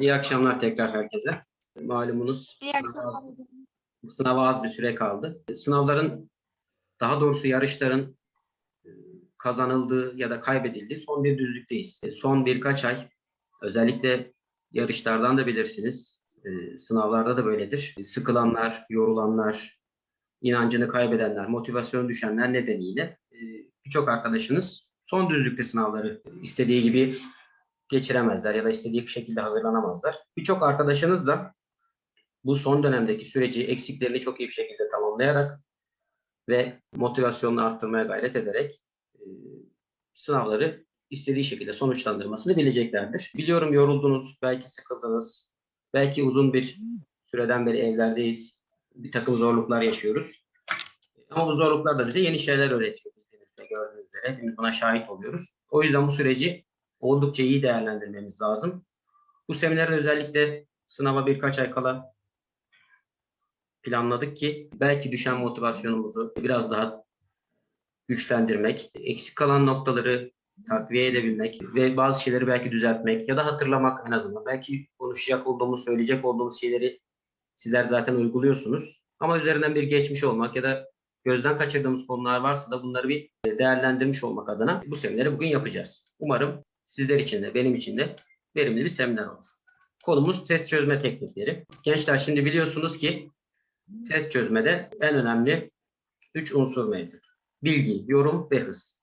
İyi akşamlar tekrar herkese. Malumunuz İyi akşamlar sınava az bir süre kaldı. Sınavların, daha doğrusu yarışların e, kazanıldığı ya da kaybedildiği son bir düzlükteyiz. E, Son birkaç ay özellikle yarışlardan da bilirsiniz. e, Sınavlarda da böyledir. Sıkılanlar, yorulanlar, inancını kaybedenler, motivasyon düşenler nedeniyle birçok arkadaşınız son düzlükte sınavları istediği gibi geçiremezler ya da istediği şekilde hazırlanamazlar. Birçok arkadaşınız da bu son dönemdeki süreci eksiklerini çok iyi bir şekilde tamamlayarak ve motivasyonunu arttırmaya gayret ederek e, sınavları istediği şekilde sonuçlandırmasını bileceklerdir. Biliyorum yoruldunuz, belki sıkıldınız, belki uzun bir süreden beri evlerdeyiz, bir takım zorluklar yaşıyoruz. Ama bu zorluklar da bize yeni şeyler öğretiyor. Gördüğünüz üzere buna şahit oluyoruz. O yüzden bu süreci oldukça iyi değerlendirmemiz lazım. Bu seminerin özellikle sınava birkaç ay kala planladık ki belki düşen motivasyonumuzu biraz daha güçlendirmek, eksik kalan noktaları takviye edebilmek ve bazı şeyleri belki düzeltmek ya da hatırlamak en azından. Belki konuşacak olduğumuz, söyleyecek olduğumuz şeyleri sizler zaten uyguluyorsunuz. Ama üzerinden bir geçmiş olmak ya da gözden kaçırdığımız konular varsa da bunları bir değerlendirmiş olmak adına bu semineri bugün yapacağız. Umarım sizler için de benim için de verimli bir seminer olur. Konumuz test çözme teknikleri. Gençler şimdi biliyorsunuz ki test çözmede en önemli üç unsur mevcut. Bilgi, yorum ve hız.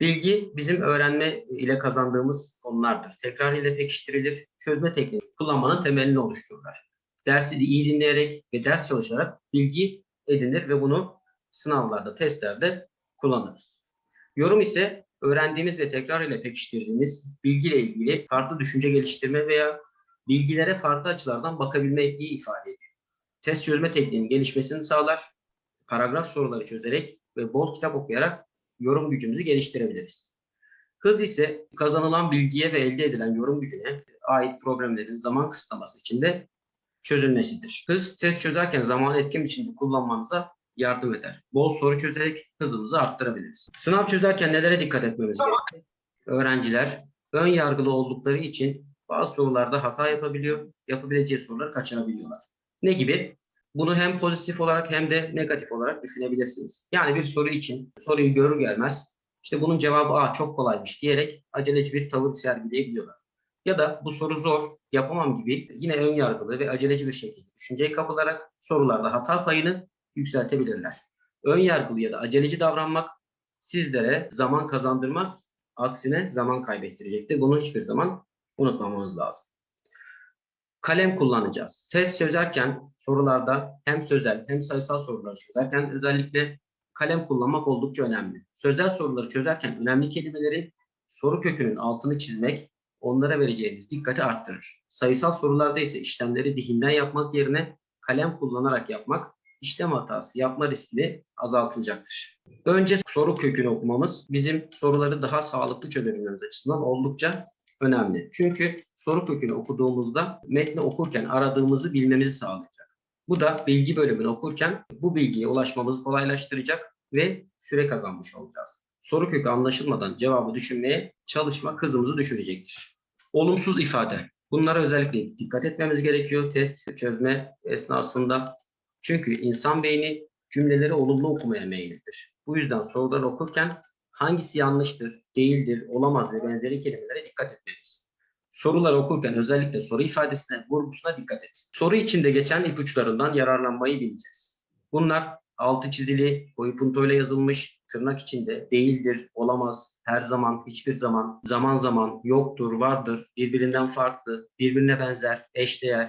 Bilgi bizim öğrenme ile kazandığımız konulardır. Tekrar ile pekiştirilir. Çözme tekniği kullanmanın temelini oluştururlar. Dersi de iyi dinleyerek ve ders çalışarak bilgi edinir ve bunu sınavlarda, testlerde kullanırız. Yorum ise öğrendiğimiz ve tekrar ile pekiştirdiğimiz bilgiyle ilgili farklı düşünce geliştirme veya bilgilere farklı açılardan bakabilmeyi ifade ediyor. Test çözme tekniğinin gelişmesini sağlar, paragraf soruları çözerek ve bol kitap okuyarak yorum gücümüzü geliştirebiliriz. Hız ise kazanılan bilgiye ve elde edilen yorum gücüne ait problemlerin zaman kısıtlaması içinde çözülmesidir. Hız test çözerken zamanı etkin biçimde kullanmanıza yardım eder. Bol soru çözerek hızımızı arttırabiliriz. Sınav çözerken nelere dikkat etmemiz gerekir? Öğrenciler ön yargılı oldukları için bazı sorularda hata yapabiliyor, yapabileceği soruları kaçırabiliyorlar. Ne gibi? Bunu hem pozitif olarak hem de negatif olarak düşünebilirsiniz. Yani bir soru için soruyu görür gelmez işte bunun cevabı A çok kolaymış diyerek aceleci bir tavır sergileyebiliyorlar. Ya da bu soru zor, yapamam gibi yine ön yargılı ve aceleci bir şekilde düşünceye kapılarak sorularda hata payını yükseltebilirler. Ön yargılı ya da aceleci davranmak sizlere zaman kazandırmaz, aksine zaman kaybettirecektir. Bunu hiçbir zaman unutmamamız lazım. Kalem kullanacağız. Test çözerken sorularda hem sözel hem sayısal soruları çözerken özellikle kalem kullanmak oldukça önemli. Sözel soruları çözerken önemli kelimeleri soru kökünün altını çizmek onlara vereceğimiz dikkati arttırır. Sayısal sorularda ise işlemleri zihinden yapmak yerine kalem kullanarak yapmak işlem hatası yapma riskini azaltacaktır. Önce soru kökünü okumamız bizim soruları daha sağlıklı çözebilmemiz açısından oldukça önemli. Çünkü soru kökünü okuduğumuzda metni okurken aradığımızı bilmemizi sağlayacak. Bu da bilgi bölümünü okurken bu bilgiye ulaşmamızı kolaylaştıracak ve süre kazanmış olacağız. Soru kökü anlaşılmadan cevabı düşünmeye çalışmak hızımızı düşürecektir. Olumsuz ifade. Bunlara özellikle dikkat etmemiz gerekiyor test çözme esnasında. Çünkü insan beyni cümleleri olumlu okumaya meyillidir. Bu yüzden soruları okurken hangisi yanlıştır, değildir, olamaz ve benzeri kelimelere dikkat etmeliyiz. Soruları okurken özellikle soru ifadesine, vurgusuna dikkat et. Soru içinde geçen ipuçlarından yararlanmayı bileceğiz. Bunlar altı çizili, koyu puntoyla yazılmış, tırnak içinde değildir, olamaz, her zaman, hiçbir zaman, zaman zaman, yoktur, vardır, birbirinden farklı, birbirine benzer, eşdeğer,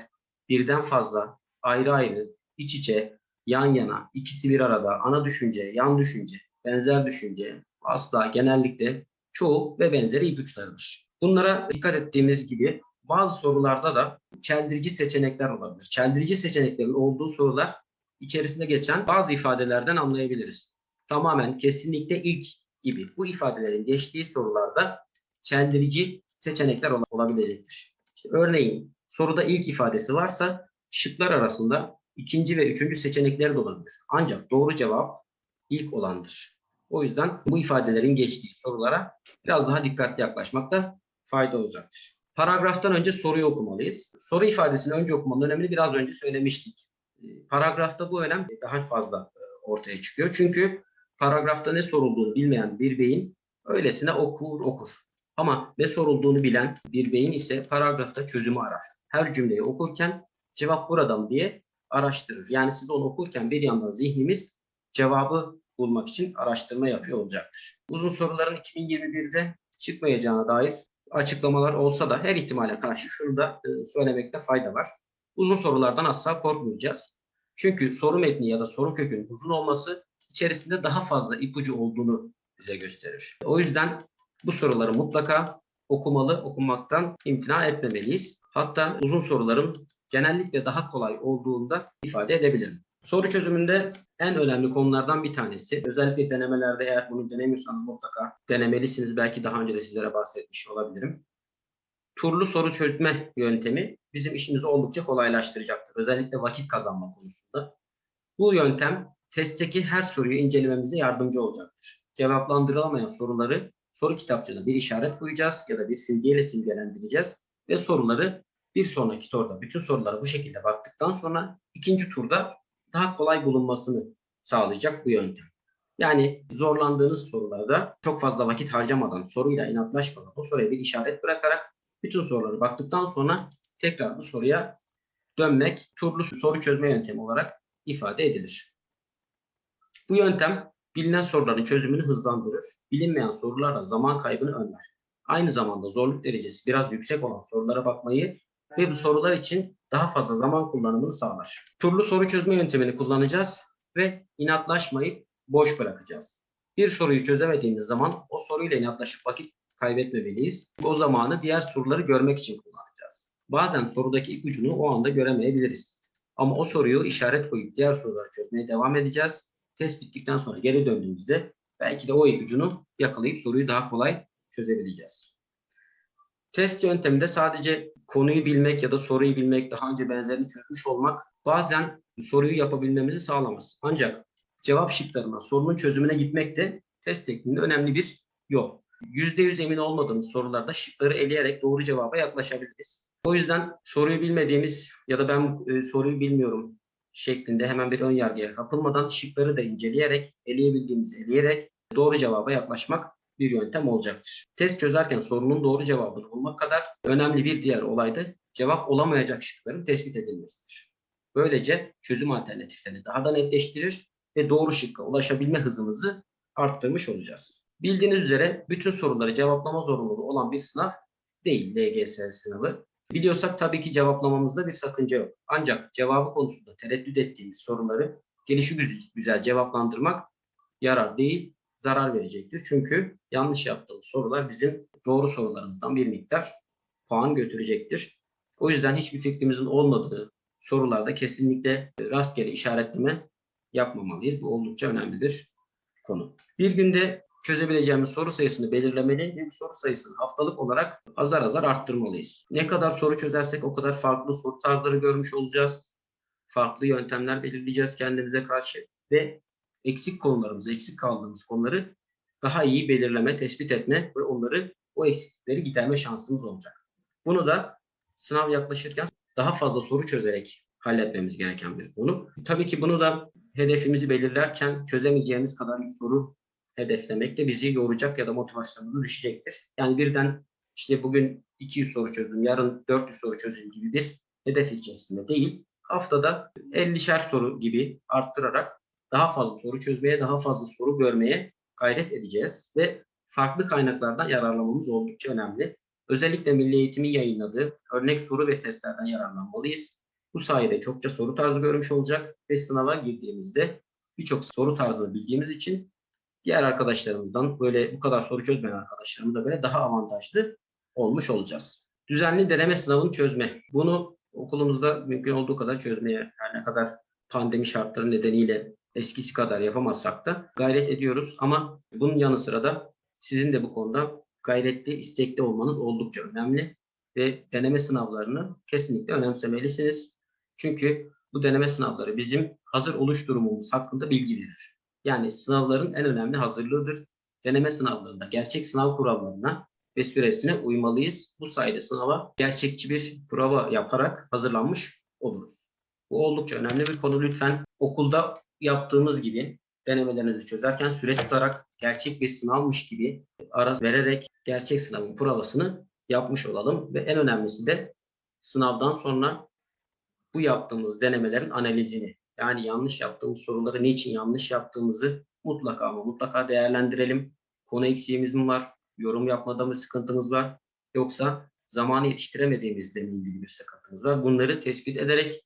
birden fazla, ayrı ayrı, iç içe, yan yana, ikisi bir arada, ana düşünce, yan düşünce, benzer düşünce, asla, genellikle, çoğu ve benzeri ipuçlarıdır. Bunlara dikkat ettiğimiz gibi bazı sorularda da çeldirici seçenekler olabilir. Çeldirici seçeneklerin olduğu sorular içerisinde geçen bazı ifadelerden anlayabiliriz. Tamamen kesinlikle ilk gibi bu ifadelerin geçtiği sorularda çeldirici seçenekler ol- olabilecektir. İşte örneğin soruda ilk ifadesi varsa şıklar arasında ikinci ve üçüncü seçenekler de olabilir. Ancak doğru cevap ilk olandır. O yüzden bu ifadelerin geçtiği sorulara biraz daha dikkatli yaklaşmakta fayda olacaktır. Paragraftan önce soruyu okumalıyız. Soru ifadesini önce okumanın önemini biraz önce söylemiştik. E, Paragrafta bu önem daha fazla e, ortaya çıkıyor. Çünkü paragrafta ne sorulduğunu bilmeyen bir beyin öylesine okur okur. Ama ne sorulduğunu bilen bir beyin ise paragrafta çözümü arar. Her cümleyi okurken cevap burada mı diye araştırır. Yani siz onu okurken bir yandan zihnimiz cevabı bulmak için araştırma yapıyor olacaktır. Uzun soruların 2021'de çıkmayacağına dair açıklamalar olsa da her ihtimale karşı şunu da e, söylemekte fayda var. Uzun sorulardan asla korkmayacağız. Çünkü soru metni ya da soru kökünün uzun olması içerisinde daha fazla ipucu olduğunu bize gösterir. O yüzden bu soruları mutlaka okumalı, okumaktan imtina etmemeliyiz. Hatta uzun soruların genellikle daha kolay olduğunda ifade edebilirim. Soru çözümünde en önemli konulardan bir tanesi. Özellikle denemelerde eğer bunu denemiyorsanız mutlaka denemelisiniz. Belki daha önce de sizlere bahsetmiş olabilirim. Turlu soru çözme yöntemi bizim işimizi oldukça kolaylaştıracaktır. Özellikle vakit kazanma konusunda. Bu yöntem testteki her soruyu incelememize yardımcı olacaktır. Cevaplandırılamayan soruları soru kitapçığına bir işaret koyacağız ya da bir simgeyle simgelendireceğiz ve soruları bir sonraki turda bütün sorulara bu şekilde baktıktan sonra ikinci turda daha kolay bulunmasını sağlayacak bu yöntem. Yani zorlandığınız sorularda çok fazla vakit harcamadan, soruyla inatlaşmadan o soruya bir işaret bırakarak bütün soruları baktıktan sonra tekrar bu soruya dönmek turlu soru çözme yöntemi olarak ifade edilir. Bu yöntem bilinen soruların çözümünü hızlandırır, bilinmeyen sorularla zaman kaybını önler. Aynı zamanda zorluk derecesi biraz yüksek olan sorulara bakmayı ve bu sorular için daha fazla zaman kullanımını sağlar. Turlu soru çözme yöntemini kullanacağız ve inatlaşmayıp boş bırakacağız. Bir soruyu çözemediğimiz zaman o soruyla inatlaşıp vakit kaybetmemeliyiz. O zamanı diğer soruları görmek için kullanacağız. Bazen sorudaki ipucunu o anda göremeyebiliriz. Ama o soruyu işaret koyup diğer soruları çözmeye devam edeceğiz. Test bittikten sonra geri döndüğümüzde belki de o ipucunu yakalayıp soruyu daha kolay çözebileceğiz. Test yönteminde sadece konuyu bilmek ya da soruyu bilmek, daha önce benzerini çözmüş olmak bazen soruyu yapabilmemizi sağlamaz. Ancak cevap şıklarına, sorunun çözümüne gitmek de test tekniğinde önemli bir yol. %100 emin olmadığımız sorularda şıkları eleyerek doğru cevaba yaklaşabiliriz. O yüzden soruyu bilmediğimiz ya da ben e, soruyu bilmiyorum şeklinde hemen bir ön yargıya kapılmadan şıkları da inceleyerek, eleyebildiğimizi eleyerek doğru cevaba yaklaşmak bir yöntem olacaktır. Test çözerken sorunun doğru cevabını bulmak kadar önemli bir diğer olay da cevap olamayacak şıkların tespit edilmesidir. Böylece çözüm alternatiflerini daha da netleştirir ve doğru şıkka ulaşabilme hızımızı arttırmış olacağız. Bildiğiniz üzere bütün soruları cevaplama zorunluluğu olan bir sınav değil LGS sınavı. Biliyorsak tabii ki cevaplamamızda bir sakınca yok. Ancak cevabı konusunda tereddüt ettiğimiz soruları gelişi güzel cevaplandırmak yarar değil, zarar verecektir. Çünkü yanlış yaptığımız sorular bizim doğru sorularımızdan bir miktar puan götürecektir. O yüzden hiçbir fikrimizin olmadığı sorularda kesinlikle rastgele işaretleme yapmamalıyız. Bu oldukça önemli bir konu. Bir günde çözebileceğimiz soru sayısını belirlemeli ve soru sayısını haftalık olarak azar azar arttırmalıyız. Ne kadar soru çözersek o kadar farklı soru tarzları görmüş olacağız. Farklı yöntemler belirleyeceğiz kendimize karşı ve eksik konularımızı, eksik kaldığımız konuları daha iyi belirleme, tespit etme ve onları o eksiklikleri giderme şansımız olacak. Bunu da sınav yaklaşırken daha fazla soru çözerek halletmemiz gereken bir konu. Tabii ki bunu da hedefimizi belirlerken çözemeyeceğimiz kadar bir soru hedeflemek de bizi yoracak ya da motivasyonumuzu düşecektir. Yani birden işte bugün 200 soru çözdüm, yarın 400 soru çözeyim gibi bir hedef içerisinde değil. Haftada 50'şer soru gibi arttırarak daha fazla soru çözmeye, daha fazla soru görmeye gayret edeceğiz ve farklı kaynaklardan yararlanmamız oldukça önemli. Özellikle Milli Eğitim'in yayınladığı örnek soru ve testlerden yararlanmalıyız. Bu sayede çokça soru tarzı görmüş olacak ve sınava girdiğimizde birçok soru tarzını bildiğimiz için diğer arkadaşlarımızdan böyle bu kadar soru çözmeyen arkadaşlarımıza böyle daha avantajlı olmuş olacağız. Düzenli deneme sınavını çözme. Bunu okulumuzda mümkün olduğu kadar çözmeye her ne kadar pandemi şartları nedeniyle eskisi kadar yapamazsak da gayret ediyoruz. Ama bunun yanı sıra da sizin de bu konuda gayretli, istekli olmanız oldukça önemli ve deneme sınavlarını kesinlikle önemsemelisiniz. Çünkü bu deneme sınavları bizim hazır oluş durumumuz hakkında bilgi verir. Yani sınavların en önemli hazırlığıdır. Deneme sınavlarında gerçek sınav kurallarına ve süresine uymalıyız. Bu sayede sınava gerçekçi bir prova yaparak hazırlanmış oluruz. Bu oldukça önemli bir konu. Lütfen okulda yaptığımız gibi denemelerinizi çözerken süre tutarak gerçek bir sınavmış gibi ara vererek gerçek sınavın provasını yapmış olalım ve en önemlisi de sınavdan sonra bu yaptığımız denemelerin analizini yani yanlış yaptığımız soruları niçin yanlış yaptığımızı mutlaka ama mutlaka değerlendirelim. Konu eksiğimiz mi var? Yorum yapmada mı sıkıntımız var? Yoksa zamanı yetiştiremediğimizde mi ilgili bir sıkıntımız var? Bunları tespit ederek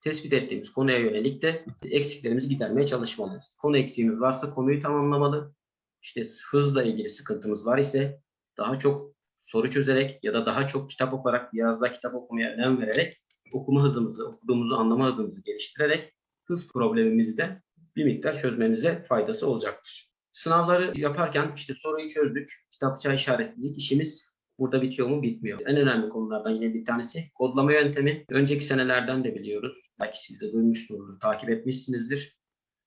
tespit ettiğimiz konuya yönelik de eksiklerimizi gidermeye çalışmalıyız. Konu eksiğimiz varsa konuyu tamamlamalı. İşte hızla ilgili sıkıntımız var ise daha çok soru çözerek ya da daha çok kitap okuyarak, biraz daha kitap okumaya önem vererek okuma hızımızı, okuduğumuzu anlama hızımızı geliştirerek hız problemimizi de bir miktar çözmemize faydası olacaktır. Sınavları yaparken işte soruyu çözdük, kitapçığa işaretledik. İşimiz burada bitiyor mu? Bitmiyor. En önemli konulardan yine bir tanesi kodlama yöntemi. Önceki senelerden de biliyoruz. Belki siz de duymuşsunuzdur, takip etmişsinizdir.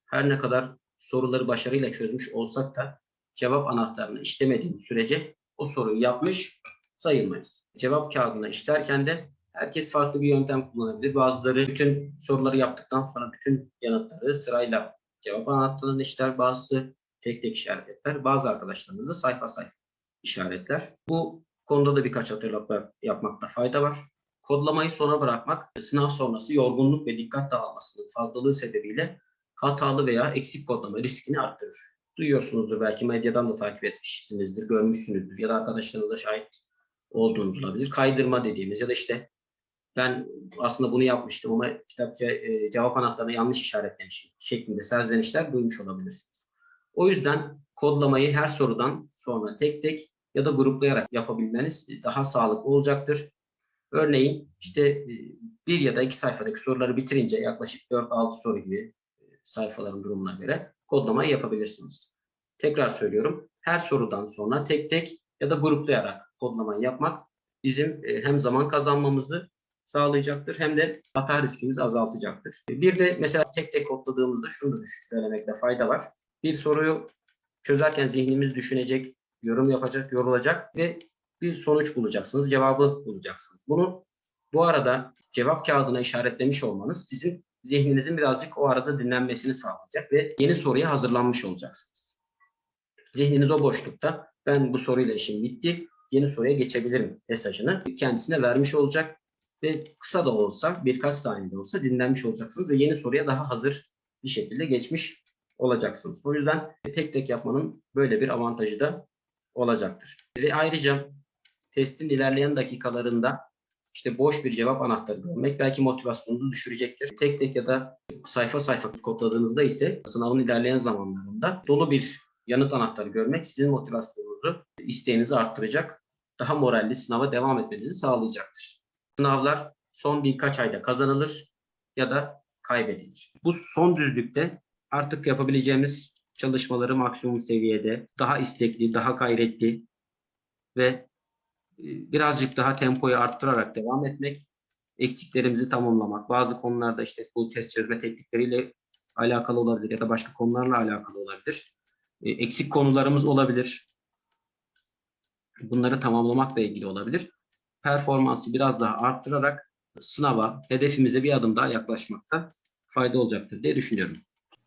Her ne kadar soruları başarıyla çözmüş olsak da cevap anahtarını işlemediğimiz sürece o soruyu yapmış sayılmayız. Cevap kağıdına işlerken de herkes farklı bir yöntem kullanabilir. Bazıları bütün soruları yaptıktan sonra bütün yanıtları sırayla cevap anahtarını işler. Bazısı tek tek işaretler. Bazı arkadaşlarımız da sayfa sayfa işaretler. Bu konuda da birkaç hatırlatma yapmakta fayda var. Kodlamayı sona bırakmak sınav sonrası yorgunluk ve dikkat dağılmasının fazlalığı sebebiyle hatalı veya eksik kodlama riskini arttırır. Duyuyorsunuzdur belki medyadan da takip etmişsinizdir, görmüşsünüzdür ya da arkadaşlarınızda şahit olduğunuz olabilir. Kaydırma dediğimiz ya da işte ben aslında bunu yapmıştım ama kitapça e, cevap anahtarına yanlış işaretlemişim şeklinde serzenişler duymuş olabilirsiniz. O yüzden kodlamayı her sorudan sonra tek tek ya da gruplayarak yapabilmeniz daha sağlıklı olacaktır. Örneğin işte e, bir ya da iki sayfadaki soruları bitirince yaklaşık 4-6 soru gibi e, sayfaların durumuna göre kodlamayı yapabilirsiniz. Tekrar söylüyorum. Her sorudan sonra tek tek ya da gruplayarak kodlamayı yapmak bizim e, hem zaman kazanmamızı sağlayacaktır hem de hata riskimizi azaltacaktır. Bir de mesela tek tek kodladığımızda şunu da söylemekte fayda var. Bir soruyu çözerken zihnimiz düşünecek, yorum yapacak, yorulacak ve bir sonuç bulacaksınız, cevabı bulacaksınız. Bunu bu arada cevap kağıdına işaretlemiş olmanız sizin zihninizin birazcık o arada dinlenmesini sağlayacak ve yeni soruya hazırlanmış olacaksınız. Zihniniz o boşlukta ben bu soruyla işim bitti, yeni soruya geçebilirim mesajını kendisine vermiş olacak ve kısa da olsa birkaç saniyede olsa dinlenmiş olacaksınız ve yeni soruya daha hazır bir şekilde geçmiş olacaksınız. O yüzden tek tek yapmanın böyle bir avantajı da olacaktır. Ve ayrıca testin ilerleyen dakikalarında işte boş bir cevap anahtarı görmek belki motivasyonunuzu düşürecektir. Tek tek ya da sayfa sayfa kodladığınızda ise sınavın ilerleyen zamanlarında dolu bir yanıt anahtarı görmek sizin motivasyonunuzu, isteğinizi arttıracak, daha moralli sınava devam etmenizi sağlayacaktır. Sınavlar son birkaç ayda kazanılır ya da kaybedilir. Bu son düzlükte artık yapabileceğimiz çalışmaları maksimum seviyede, daha istekli, daha gayretli ve e, birazcık daha tempoyu arttırarak devam etmek, eksiklerimizi tamamlamak. Bazı konularda işte bu test çözme teknikleriyle alakalı olabilir ya da başka konularla alakalı olabilir. E, Eksik konularımız olabilir. Bunları tamamlamakla ilgili olabilir. Performansı biraz daha arttırarak sınava, hedefimize bir adım daha yaklaşmakta fayda olacaktır diye düşünüyorum.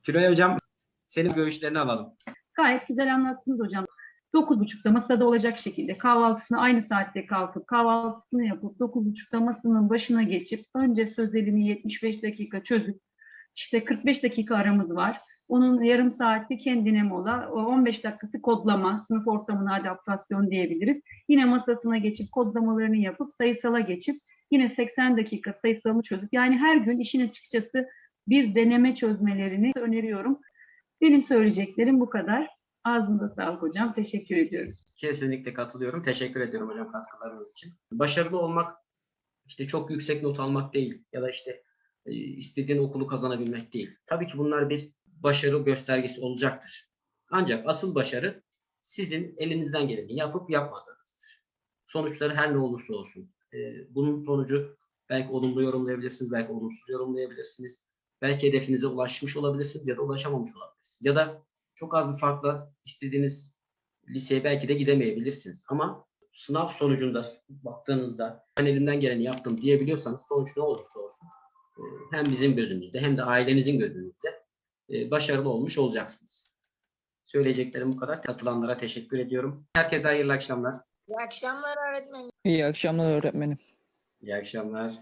Tülay Hocam, senin görüşlerini alalım. Gayet güzel anlattınız hocam. 9.30'da masada olacak şekilde kahvaltısını aynı saatte kalkıp kahvaltısını yapıp 9.30'da masanın başına geçip önce sözelini 75 dakika çözüp işte 45 dakika aramız var. Onun yarım saati kendine mola, o 15 dakikası kodlama, sınıf ortamına adaptasyon diyebiliriz. Yine masasına geçip kodlamalarını yapıp sayısala geçip yine 80 dakika sayısalını çözüp yani her gün işin açıkçası bir deneme çözmelerini öneriyorum. Benim söyleyeceklerim bu kadar. Ağzınıza sağlık hocam. Teşekkür ediyoruz. Kesinlikle katılıyorum. Teşekkür ediyorum hocam katkılarınız için. Başarılı olmak işte çok yüksek not almak değil ya da işte e, istediğin okulu kazanabilmek değil. Tabii ki bunlar bir başarı göstergesi olacaktır. Ancak asıl başarı sizin elinizden geleni yapıp yapmadığınızdır. Sonuçları her ne olursa olsun. E, bunun sonucu belki olumlu yorumlayabilirsiniz, belki olumsuz yorumlayabilirsiniz. Belki hedefinize ulaşmış olabilirsiniz ya da ulaşamamış olabilirsiniz. Ya da çok az bir farkla istediğiniz liseye belki de gidemeyebilirsiniz. Ama sınav sonucunda baktığınızda ben elimden geleni yaptım diyebiliyorsanız sonuç ne olursa olsun e, hem bizim gözümüzde hem de ailenizin gözünüzde e, başarılı olmuş olacaksınız. Söyleyeceklerim bu kadar. Katılanlara teşekkür ediyorum. Herkese hayırlı akşamlar. İyi akşamlar öğretmenim. İyi akşamlar öğretmenim. İyi akşamlar.